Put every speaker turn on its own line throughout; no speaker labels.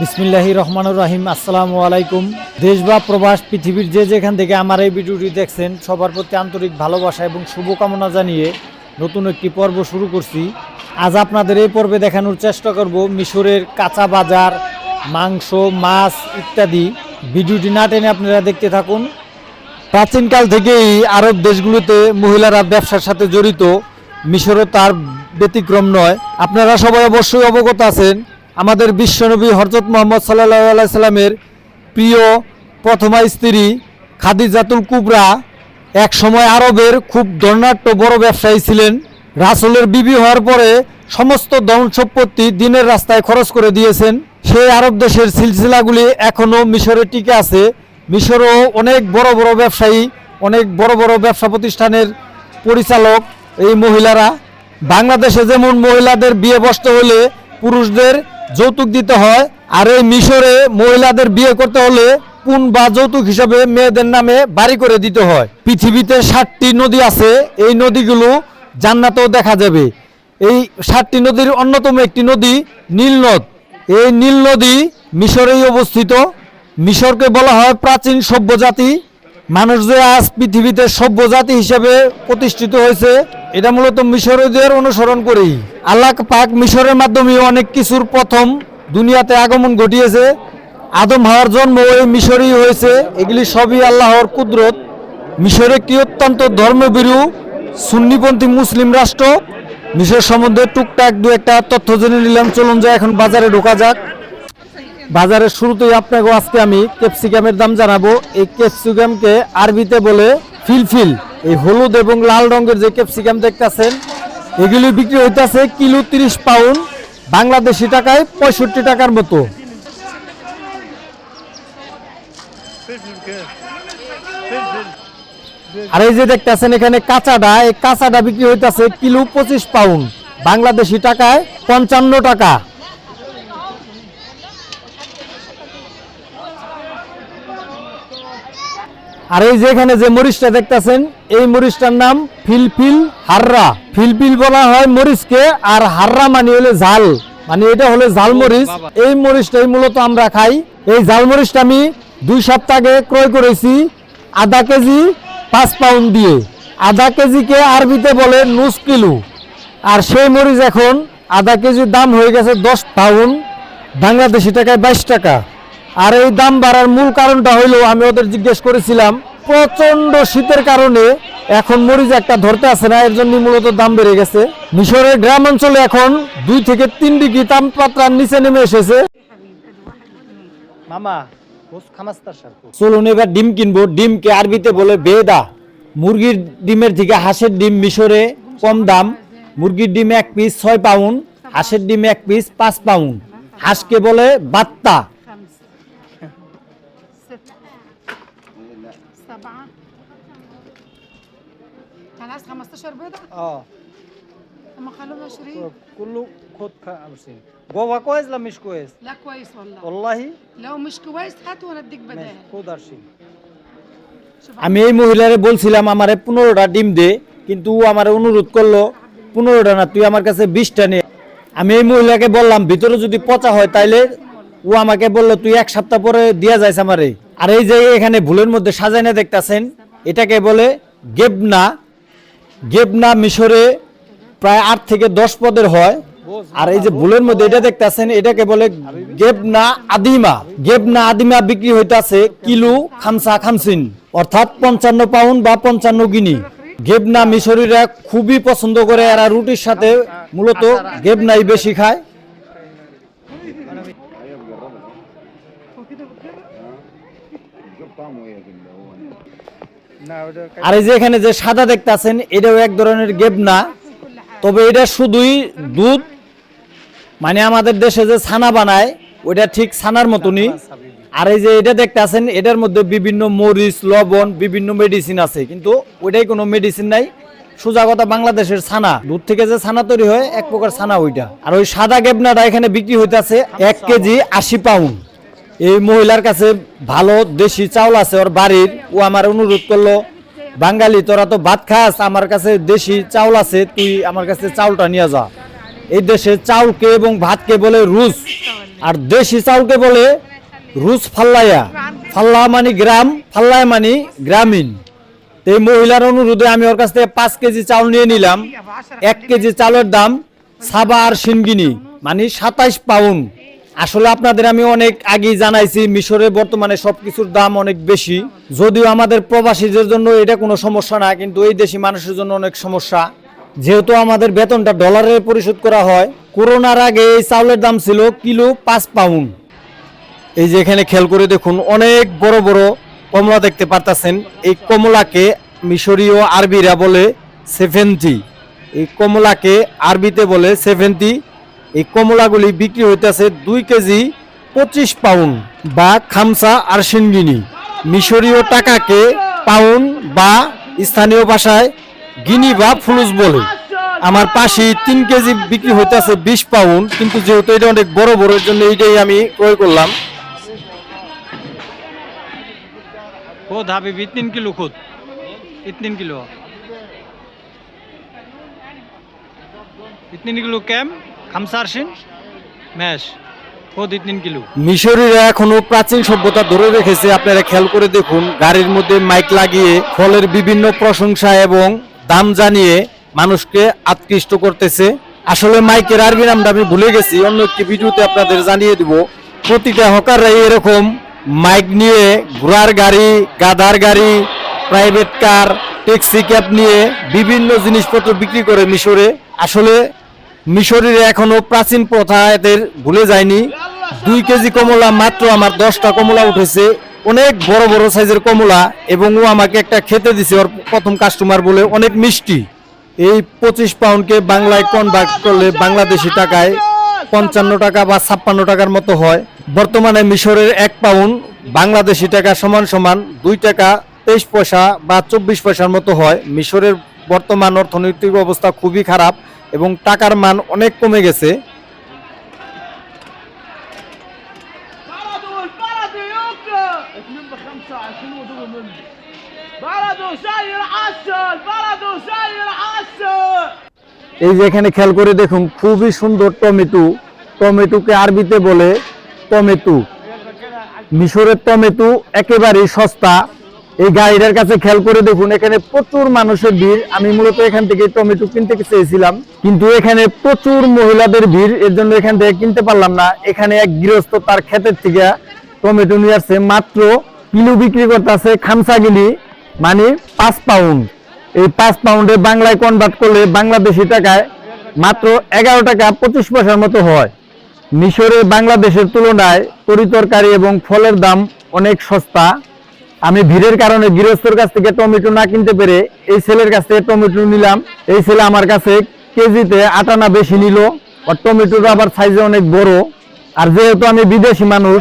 বিসমিল্লাহি রহমানুর রাহিম, আসসালামু আলাইকুম। দেশ বা প্রবাস, পৃথিবীর যে যেখান থেকে আমার এই ভিডিওটি দেখছেন, সবার প্রতি আন্তরিক ভালোবাসা এবং শুভকামনা জানিয়ে নতুন একটি পর্ব শুরু করছি। আজ আপনাদের এই পর্বে দেখানোর চেষ্টা করব মিশরের কাঁচা বাজার, মাংস, মাছ ইত্যাদি। ভিডিওটি না টেনে আপনারা দেখতে থাকুন। প্রাচীনকাল থেকেই আরব দেশগুলোতে মহিলারা ব্যবসার সাথে জড়িত। মিশরও তার ব্যতিক্রম নয়। আপনারা সবাই অবশ্যই অবগত আছেন আমাদের বিশ্বনবী হরজত মোহাম্মদ সাল্লাহ সাল্লামের প্রিয় প্রথমা স্ত্রী খাদিজাতুল কুবরা এক সময় আরবের খুব ধর্নাট্য বড় ব্যবসায়ী ছিলেন। রাসুলের বিবি হওয়ার পরে সমস্ত ধন সম্পত্তি দিনের রাস্তায় খরচ করে দিয়েছেন। সেই আরব দেশের সিলসিলাগুলি এখনও মিশরে টিকে আছে। মিশরও অনেক বড় বড় ব্যবসায়ী, অনেক বড় বড় ব্যবসা প্রতিষ্ঠানের পরিচালক এই মহিলারা। বাংলাদেশে যেমন মহিলাদের বিয়ে বসতে হলে পুরুষদের যৌতুক দিতে হয়। আর এই মিশরে মহিলাদের বিয়ে করতে হলে পুন বা যৌতুক হিসাবে মেয়েদের নামে বাড়ি করে দিতে হয়। পৃথিবীতে ষাটটি নদী আছে, এই নদীগুলো জান্নাতেও দেখা যাবে। এই ষাটটি নদীর অন্যতম একটি নদী নীল নদ। এই নীল নদী মিশরেই অবস্থিত। মিশরকে বলা হয় প্রাচীন সভ্য জাতি মানুষ যে আজ পৃথিবীতে সভ্য জাতি হিসেবে প্রতিষ্ঠিত হয়েছে, এটা মূলত মিশরীয়দের অনুসরণ করেই। আল্লাহ পাক মিশরের মাধ্যমে অনেক কিছুর প্রথম দুনিয়াতে আগমন ঘটিয়েছে। আদম হওয়ার জন্ম ওই মিশরই হয়েছে। এগুলি সবই আল্লাহর কুদরত। মিশর একটি অত্যন্ত ধর্মবিরু সুন্নিপন্থী মুসলিম রাষ্ট্র? মিশর সম্বন্ধে টুকটাক দু একটা তথ্য জেনে নিলাম। চলুন যায় এখন বাজারে ঢোকা যাক। বাজারের শুরুতেই আপনাকে আজকে আমি ক্যাপসিকামের দাম জানাব। এই ক্যাপসিকামকে আরবিতে বলে ফিলফিল। এই হলুদ এবং লাল রঙের যে ক্যাপসিকাম দেখতেছেন এগুলি বিক্রি হইতেছে কিলো তিরিশ পাউন্ড, বাংলাদেশি টাকায় পঁয়ষট্টি টাকার মতো। আর এই যে দেখতেছেন এখানে কাঁচাডা, এই কাঁচাডা বিক্রি হইতেছে কিলো পঁচিশ পাউন্ড, বাংলাদেশি টাকায় পঞ্চান্ন টাকা। আর এই যে এখানে যে মরিচটা দেখতেছেন এই মরিচটার নাম ফিলফিল হাররা। ফিলফিল বলা হয় মরিচকে আর হাররা মানে হলে ঝাল। মানে এটা হলো ঝাল মরিচ। এই মরিচটাই মূলত আমরা খাই। এই ঝাল মরিচটা আমি দুই সপ্তাহ আগে ক্রয় করেছি আধা কেজি পাঁচ পাউন্ড দিয়ে। আধা কেজিকে আরবিতে বলে নুস কিলো। আর সেই মরিচ এখন আধা কেজির দাম হয়ে গেছে দশ পাউন্ড বাংলাদেশি টাকায় বাইশ টাকা। আর এই দাম বাড়ার মূল কারণটা হইল আমি ওদের জিজ্ঞেস করেছিলাম প্রচণ্ড শীতের কারণে এখন মরিচ একটা ধরতে আছে না এর জন্য মূলত দাম বেড়ে গেছে। মিশরের গ্রাম অঞ্চলে এখন দুই থেকে তিন ডিগ্রি তাপমাত্রার নিচে নেমে এসেছে। মামা চলুন এবার ডিম কিনবো। ডিমকে আরবিতে বলে বেদা। মুরগির ডিমের থেকে হাঁসের ডিম মিশরে কম দাম। মুরগির ডিম এক পিস ছয় পাউন্ড হাঁসের ডিম এক পিস পাঁচ পাউন্ড। হাঁসকে বলে বাত্তা।
15 بيضة
اه
هم خلونا 20
كله خد 50 جوه كويس لا مش كويس
لا كويس والله
والله
لو مش كويس هات وانا اديك بدال
خد 20
شوف
আমি এই মহিলারে বলছিলাম আমারে পনেরোটা ডিম দে কিন্তু ও আমার অনুরোধ করলো পনেরোটা না তুই আমার কাছে বিশটা নে আমি এই মহিলাকে বললাম ভিতরে যদি পচা হয় তাইলে ও আমাকে বললো তুই এক সপ্তাহ পরে দিয়া যাইস আমারে আর এই যে এখানে ভুলের মধ্যে সাজাইনে দেখতাছেন এটাকে বলে গেবনা গেবনা মিশরে প্রায় আট থেকে দশ পদের হয়। আর এই যে বুলের মধ্যে এটা দেখতেছেন এটাকে বলে গেবনা আদিমা। গেবনা আদিমা বিক্রি হইতাছে কিলো খামসা খামসিন, অর্থাৎ পঞ্চান্ন পাউন্ড বা পঞ্চান্ন গিনি। গেবনা মিশরিরা খুবই পছন্দ করে, এরা রুটির সাথে মূলত গেবনাই বেশি খায়। আর এই যে এখানে যে সাদা দেখতাছেন এটাও এক ধরনের গেবনা তবে এটা শুধুই দুধ মানে আমাদের দেশে যে ছানা বানায়, ওইটা ঠিক ছানার মতনই। আর এই যে এটা দেখতে আছেন, এটার মধ্যে বিভিন্ন মরিচ, লবণ, বিভিন্ন মেডিসিন আছে। কিন্তু ওইটাই কোনো মেডিসিন নাই। সোজা কথা, বাংলাদেশের ছানা। দুধ থেকে যে ছানা তৈরি হয়, এক প্রকার ছানা ওইটা। আর ওই সাদা গেবনাটা এখানে বিক্রি হইতাছে এক কেজি আশি পাউন্ড এই মহিলার কাছে ভালো দেশি চাউল আছে, ওর বাড়ির। ও আমার অনুরোধ করল, বাঙালি, তোরা তো ভাত খাস, আমার কাছে দেশি চাউল আছে, তুই আমার কাছে চাউলটা নিয়ে যা। এই দেশে চাউলকে এবং ভাতকে বলে রুজ, আর দেশি চাউলকে বলে রুস ফাল্লাইয়া ফাল্লা মানে গ্রাম, ফাল্লায়া মানে গ্রামীণ। এই মহিলার অনুরোধে আমি ওর কাছ থেকে পাঁচ কেজি চাউল নিয়ে নিলাম। এক কেজি চাউলের দাম সাবা আর সিনগিনি মানে সাতাইশ পাউন্ড। আসলে আপনাদের আমি অনেক আগেই জানাইছি, মিশরে বর্তমানে সবকিছুর দাম অনেক বেশি। যদিও আমাদের প্রবাসীদের জন্য এটা কোনো সমস্যা না, কিন্তু এই দেশি মানুষের জন্য অনেক সমস্যা। যেহেতু আমাদের বেতনটা ডলারে পরিশোধ করা হয়, করোনার আগে এই চাউলের দাম ছিল কিলো পাঁচ পাউন্ড। এই যে এখানে খেয়াল করে দেখুন, অনেক বড় বড় কমলা দেখতে পারতাছেন। এই কমলাকে মিশরীয় আরবিরা বলে সেভেন্টি। এই কমলাকে আরবিতে বলে সেভেন্টি। এই কমলাগুলি বিক্রি হইতেছে দুই কেজি পঁচিশ পাউন্ড বা খামসা আরশিনগিনি মিশরীয় টাকাকে পাউন্ড বা স্থানীয় ভাষায় গিনি বা ফুলুস বলে। আমার পাশে তিন কেজি বিক্রি হইতেছে বিশ পাউন্ড, কিন্তু যেহেতু এটা অনেক বড় বড় জন্য এইটাই আমি ক্রয় করলাম।
खुद अभी भी तीन किलो
মিশরীরা এখনও প্রাচীন সভ্যতা ধরে রেখেছে, আপনারা খেয়াল করে দেখুন, গাড়ির মধ্যে মাইক লাগিয়ে ফলের বিভিন্ন প্রশংসা এবং দাম জানিয়ে মানুষকে আকৃষ্ট করতেছে। আসলে মাইকের আরবি নামটা আমি ভুলে গেছি, অন্য একটি ভিডিওতে আপনাদের জানিয়ে দিব। প্রতিটা হকাররাই এরকম মাইক নিয়ে ঘোড়ার গাড়ি গাদার গাড়ি, প্রাইভেট কার, ট্যাক্সি ক্যাব নিয়ে বিভিন্ন জিনিসপত্র বিক্রি করে মিশরে। আসলে মিশরের এখনও প্রাচীন প্রথা এদের ভুলে যায়নি। দুই কেজি কমলা মাত্র আমার দশটা কমলা উঠেছে। অনেক বড় বড় সাইজের কমলা এবং ও আমাকে একটা খেতে দিছে, ওর প্রথম কাস্টমার বলে অনেক মিষ্টি। এই পঁচিশ পাউন্ডকে বাংলায় কনভার্ট করলে বাংলাদেশি টাকায় পঞ্চান্ন টাকা বা ছাপ্পান্ন টাকার মতো হয়। বর্তমানে মিশরের এক পাউন্ড বাংলাদেশি টাকা সমান সমান দুই টাকা তেইশ পয়সা বা চব্বিশ পয়সার মতো হয়। মিশরের বর্তমান অর্থনৈতিক অবস্থা খুবই খারাপ। এবং টাকার মান অনেক কমে গেছে। এই যে এখানে খেয়াল করে দেখুন খুবই সুন্দর টমেটো। টমেটোকে আরবিতে বলে টমেটো। মিশরের টমেটো একেবারেই সস্তা। এই গাড়িটার কাছে খেয়াল করে দেখুন, এখানে প্রচুর মানুষের ভিড়। আমি মূলত এখান থেকে টমেটো কিনতে চেয়েছিলাম। কিন্তু এখানে প্রচুর মহিলাদের ভিড়, এর জন্য এখান থেকে কিনতে পারলাম না। এখানে এক গৃহস্থ তার ক্ষেতের থেকে টমেটো নিয়ে আসছে। মাত্র কিলো বিক্রি করতেছে খামসাগিলি মানে পাঁচ পাউন্ড এই পাঁচ পাউন্ডে বাংলায় কনভার্ট করলে বাংলাদেশি টাকায় মাত্র এগারো টাকা পঁচিশ পয়সার মতো হয়। মিশরে বাংলাদেশের তুলনায় তরিতরকারি এবং ফলের দাম অনেক সস্তা। আমি ভিড়ের কারণে গৃহস্থর কাছ থেকে টমেটো না কিনতে পেরে এই ছেলের কাছ থেকে টমেটো নিলাম। এই ছেলে আমার কাছে কেজিতে আটানা বেশি নিল। আর টমেটোটা আবার সাইজে অনেক বড়। আর যেহেতু আমি বিদেশি মানুষ,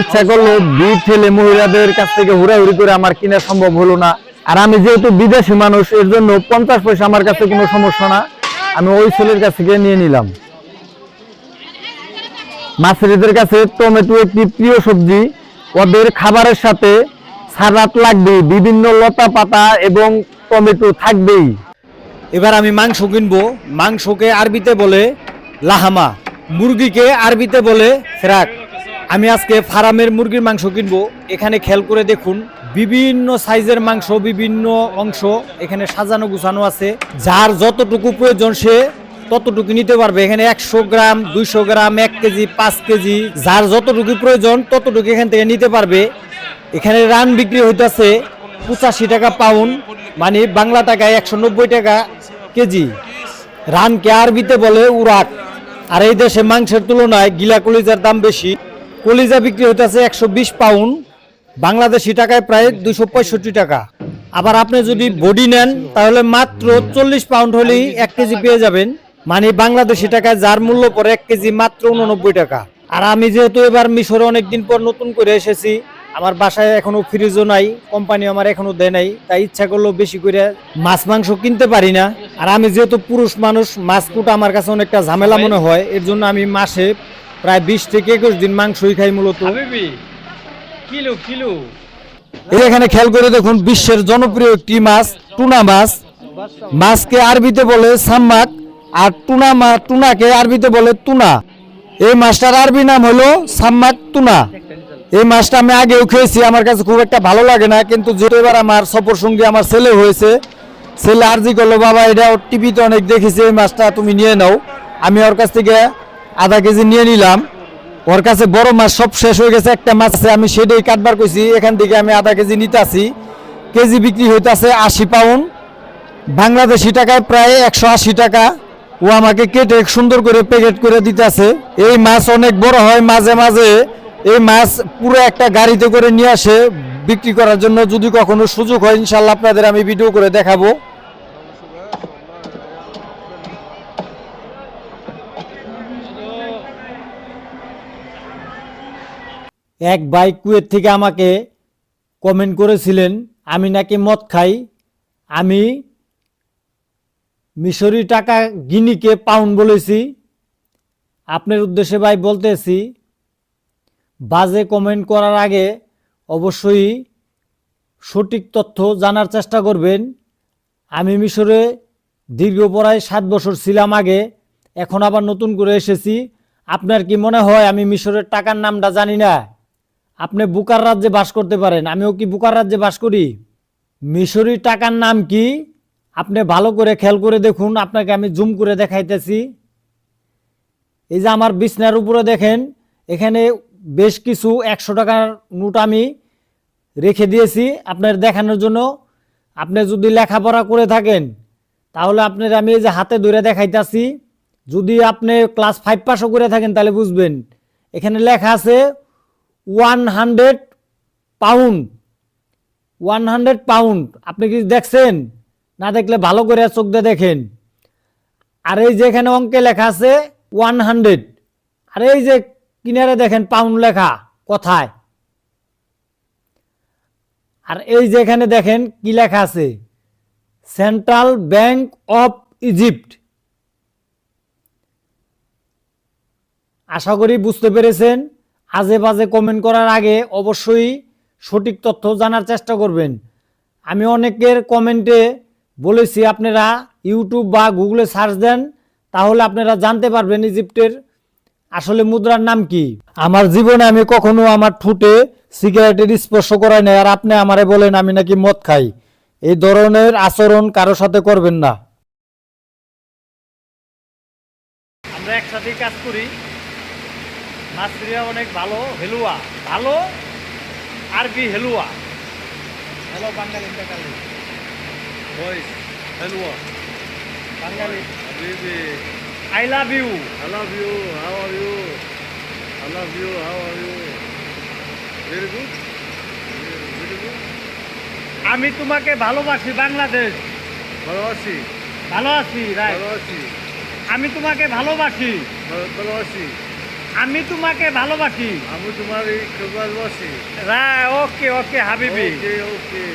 ইচ্ছা করল ভিড় ঠেলে মহিলাদের কাছ থেকে হুড়াহুড়ি করে আমার কিনা সম্ভব হলো না। আর আমি যেহেতু বিদেশি মানুষ, এর জন্য পঞ্চাশ পয়সা আমার কাছে কোনো সমস্যা না। আমি ওই ছেলের কাছ থেকে নিয়ে নিলাম। মাছেরিদের কাছে টমেটো একটি প্রিয় সবজি। ওদের খাবারের সাথে সালাদ লাগবে বিভিন্ন লতা পাতা এবং টমেটো থাকবেই। এবার আমি মাংস কিনবো। মাংসকে আরবিতে বলে লাহামা, মুরগিকে আরবিতে বলে ফেরাক। আমি আজকে ফার্মের মুরগির মাংস কিনবো। এখানে খেয়াল করে দেখুন, বিভিন্ন সাইজের মাংস, বিভিন্ন অংশ এখানে সাজানো গুছানো আছে। যার যতটুকু প্রয়োজন সে ততটুকু নিতে পারবে। এখানে একশো গ্রাম, দুইশো গ্রাম, এক কেজি, পাঁচ কেজি, যার যতটুকু প্রয়োজন ততটুকু এখান থেকে নিতে পারবে। এখানে রান বিক্রি হইতাছে পঁচাশি টাকা পাউন্ড মানে বাংলা টাকায় একশো নব্বই টাকা কেজি। রানকে আরবিতে বলে উরাক। আর এই দেশে মাংসের তুলনায় গিলা কলিজার দাম বেশি। কলিজা বিক্রি হইতেছে একশো বিশ পাউন্ড, বাংলাদেশি টাকায় প্রায় দুশো পঁয়ষট্টি টাকা। আবার আপনি যদি বডি নেন, তাহলে মাত্র চল্লিশ পাউন্ড হলেই এক কেজি পেয়ে যাবেন। মানে বাংলাদেশি টাকায় যার মূল্য পড়ে এক কেজি মাত্র উননব্বই টাকা। আর আমি যেহেতু এবার মিশরে অনেকদিন পর নতুন করে এসেছি আমার বাসায় এখনও ফ্রিজও নাই কোম্পানি আমার এখনও দেয় নাই তাই ইচ্ছা করল বেশি করে মাছ মাংস কিনতে পারি না। আর আমি যেহেতু পুরুষ মানুষ মাছ কুটা আমার কাছে অনেকটা ঝামেলা মনে হয় এর জন্য আমি মাসে প্রায় বিশ থেকে একুশ দিন মাংসই খাই মূলত।
Kilo kilo?
এই এখানে খেয়াল করে দেখুন বিশ্বের জনপ্রিয় একটি মাছ টুনা মাছ। মাছকে আরবিতে বলে সাম্মাক আর টুনা টুনাকে আরবিতে বলে তুনা। এই মাছটার আরবি নাম হলো সাম্মাক তুনা এই মাছটা আমি আগেও খেয়েছি, আমার কাছে খুব একটা ভালো লাগে না, কিন্তু যেহেতু এবার আমার সফর সঙ্গে আমার ছেলে হয়েছে, ছেলে আরজি করল, বাবা এটা টিভিতে অনেক দেখেছি, এই মাছটা তুমি নিয়ে নাও। আমি ওর কাছ থেকে আধা কেজি নিয়ে নিলাম। ওর কাছে বড় মাছ সব শেষ হয়ে গেছে, একটা মাছ আছে, আমি সেটাই কাটবার কইছি, এখান থেকে আমি আধা কেজি নিতে আসি কেজি বিক্রি হইতাছে আশি পাউন্ড, বাংলাদেশি টাকায় প্রায় একশো আশি টাকা। ও আমাকে কেটে সুন্দর করে প্যাকেট করে দিতেছে। এই মাছ অনেক বড় হয়, মাঝে মাঝে এই মাছ পুরো একটা গাড়িতে করে নিয়ে আসে, বিক্রি করার জন্য যদি কখনো সুযোগ হয় ইনশাল্লাহ আপনাদের আমি ভিডিও করে দেখাবো। এক বাইক কুয়েত থেকে আমাকে কমেন্ট করেছিলেন, আমি নাকি মদ খাই, আমি মিশরি টাকা গিনিকে পাউন্ড বলেছি, আপনার উদ্দেশ্যে ভাই বলতেছি বাজে কমেন্ট করার আগে অবশ্যই সঠিক তথ্য জানার চেষ্টা করবেন। আমি মিশরে দীর্ঘ প্রায় সাত বছর ছিলাম আগে, এখন আবার নতুন করে এসেছি। আপনার কি মনে হয় আমি মিশরের টাকার নামটা জানি না? আপনি বুকার রাজ্যে বাস করতে পারেন, আমিও কি বুকার রাজ্যে বাস করি? মিশরি টাকার নাম কি? আপনি ভালো করে খেয়াল করে দেখুন, আপনাকে আমি জুম করে দেখাইতেছি। এই যে আমার বিছনার উপরে দেখেন, এখানে বেশ কিছু একশো টাকার নোট আমি রেখে দিয়েছি আপনার দেখানোর জন্য। আপনি যদি লেখাপড়া করে থাকেন, তাহলে আপনার আমি এই যে হাতে ধরে দেখাইতেছি, যদি আপনি ক্লাস ফাইভ পাসও করে থাকেন, তাহলে বুঝবেন। এখানে লেখা আছে one hundred pound. One hundred pound. আপনি কি দেখছেন? না দেখলে ভালো করে চোখ দিয়ে দেখেন। আর এই যে এখানে অঙ্কে লেখা আছে ওয়ান হান্ড্রেড। আর এই যে কিনারে দেখেন পাউন্ড লেখা, কথায়? আর এই যে এখানে দেখেন কি লেখা আছে? সেন্ট্রাল ব্যাংক অফ ইজিপ্ট আশা করি বুঝতে পেরেছেন। আজে বাজে কমেন্ট করার আগে অবশ্যই সঠিক তথ্য জানার চেষ্টা করবেন। আমি অনেকের কমেন্টে বলেছি, আপনারা ইউটিউব বা গুগলে সার্চ দেন, তাহলে আপনারা জানতে পারবেন ইজিপ্টের আসলে মুদ্রার নাম কি? আমার জীবনে আমি কখনো আমার ঠুটে সিগারেটের স্পর্শ করাই নাই আর আপনি আমারে বলেন আমি নাকি মদ খাই। এই ধরনের আচরণ কারও সাথে করবেন না। আমরা কাজ করি। অনেক ভালো হেলুয়া। ভালো আরবি হেলুয়া। Hello Bangali হেলুয়া।
Bangali.
I love you.
I love you. How are you? I love you. How are you? Very good. Very good.
আমি তোমাকে ভালোবাসি বাংলাদেশ
ভালোবাসি
ভালো আছি
ভালো আছি
আমি তোমাকে ভালোবাসি
ভালোবাসি
আমি তোমাকে ভালোবাসি
আমি তোমার ভালোবাসি
হ্যাঁ ওকে ওকে হাবিবি
ওকে ওকে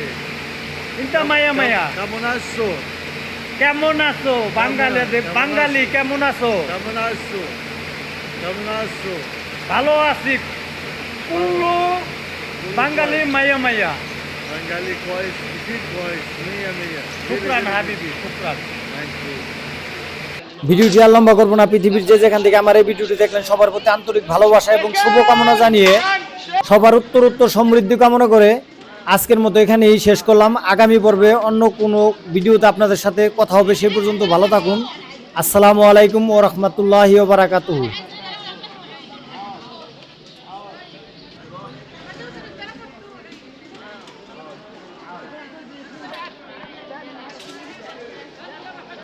ইন্তা মায়া মায়া
কেমন আসছো
কেমন আছো? বাঙালি
কেমন
বাঙালি কেমন আছো?
কেমন আছো? কেমন আছো?
ভালো আছি। কুল্লু বাঙালি মায়া মায়া।
বাঙালি কয়েস কি কয়েস মিয়া মিয়া।
শুক্রান হাবিবি শুক্রান।
থ্যাংক ইউ
ভিডিওটি আর লম্বা করব না পৃথিবীর যে যেখান থেকে আমার এই ভিডিওটি দেখলেন সবার প্রতি আন্তরিক ভালোবাসা এবং শুভকামনা জানিয়ে সবার উত্তর উত্তর সমৃদ্ধি কামনা করে আজকের মতো এখানেই শেষ করলাম। আগামী পর্বে অন্য কোনো ভিডিওতে আপনাদের সাথে কথা হবে, সে পর্যন্ত ভালো থাকুন। আসসালামু আলাইকুম ও রহমতুল্লাহ বারাকাতুহু।